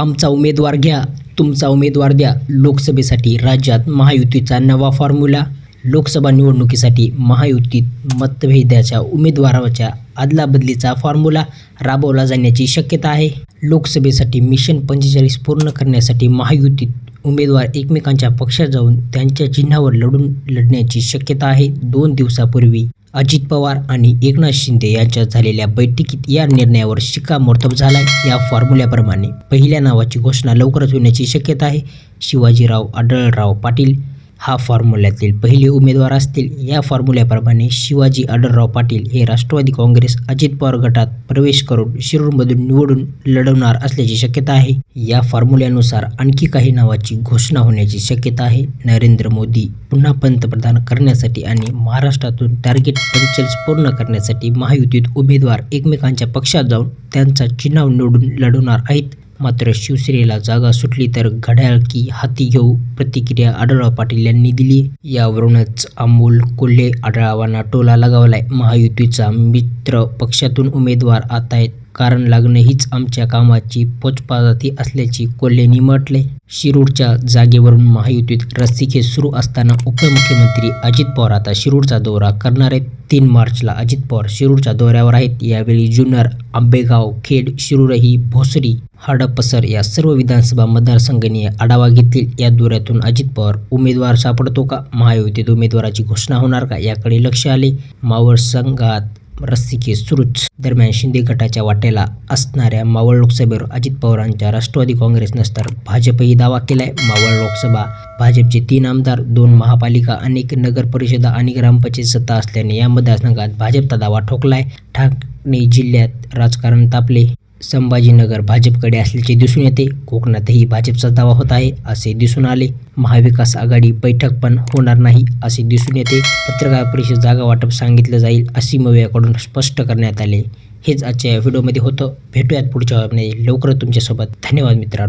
आमचा उमेदवार घ्या तुमचा उमेदवार द्या. लोकसभेसाठी राज्यात महायुतीचा नवा फॉर्म्युला लोकसभा निवडणुकीसाठी महायुतीत मतभेदाच्या उमेदवाराच्या अदलाबदलीचा फॉर्म्युला राबवला जाण्याची शक्यता आहे. लोकसभेसाठी मिशन पंचेचाळीस पूर्ण करण्यासाठी महायुतीत उमेदवार एकमेकांच्या पक्षात जाऊन त्यांच्या चिन्हावर लढून लढण्याची शक्यता आहे. दोन दिवसापूर्वी अजित पवार आणि एकनाथ शिंदे यांच्यात झालेल्या बैठकीत या निर्णयावर शिक्कामोर्तब झाला या फॉर्म्युल्याप्रमाणे पहिल्या नावाची घोषणा लवकरच होण्याची शक्यता आहे. शिवाजीराव आढळराव पाटील हा फॉर्म्युल्यातील पहिले उमेदवार असतील. या फॉर्म्युल्याप्रमाणे शिवाजी आढळराव पाटील हे राष्ट्रवादी काँग्रेस अजित पवार गटात प्रवेश करून शिरूरमधून निवडून लढवणार असल्याची शक्यता आहे. या फॉर्म्युल्यानुसार आणखी काही नावाची घोषणा होण्याची शक्यता आहे. नरेंद्र मोदी पुन्हा पंतप्रधान करण्यासाठी आणि महाराष्ट्रातून टार्गेट पंचेचाळीस पूर्ण करण्यासाठी महायुतीत उमेदवार एकमेकांच्या पक्षात जाऊन त्यांचा चुनाव निवडून लढवणार आहेत. मात्र शिवसेनेला जागा सुटली तर घड्याळ की हाती घेऊ प्रतिक्रिया आढळराव पाटील यांनी दिली. यावरूनच अमोल कोल्हे आढळावांना टोला लगावलाय. महायुतीचा मित्र पक्षातून उमेदवार आता आहेत. कारण लागणं हीच आमच्या कामाची पोचपाजाती असल्याची कोल्हेंनी म्हटले शिरूरच्या जागेवरून महायुतीत रस्सीखेच सुरू असताना उपमुख्यमंत्री अजित पवार आता शिरूरचा दौरा करणार आहेत. तीन मार्चला अजित पवार शिरूरच्या दौऱ्यावर आहेत. यावेळी जुन्नर आंबेगाव खेड शिरूरही भोसरी हडपसर या सर्व विधानसभा मतदारसंघांनी आढावा घेतील. या दौऱ्यातून अजित पवार उमेदवार सापडतो का? महायुतीत उमेदवाराची घोषणा होणार का? याकडे लक्ष आले. मावळ संघात रस्सिके सुरूच. दरम्यान शिंदे गटाच्या वाटेला असणाऱ्या मावळ लोकसभेवर अजित पवारांच्या राष्ट्रवादी काँग्रेसनंच तर भाजपही दावा केलाय. मावळ लोकसभा भाजपचे तीन आमदार दोन महापालिका अनेक नगर परिषदा आणि ग्रामपंचायत सत्ता असल्याने या मतदारसंघात भाजपचा दावा ठोकलाय. ठाकणे जिल्ह्यात राजकारण तापले. संभाजीनगर भाजपकडे असल्याचे दिसून येते. कोकणातही भाजपचा दावा होत आहे असे दिसून आले. महाविकास आघाडी बैठक पण होणार नाही असे दिसून येते. पत्रकार परिषद जागा वाटप सांगितलं जाईल अशी मव्याकडून स्पष्ट करण्यात आले. हेच आजच्या या व्हिडिओमध्ये होतं. भेटूयात पुढच्या वेळेमध्ये लवकरच तुमच्यासोबत. धन्यवाद मित्रांनो.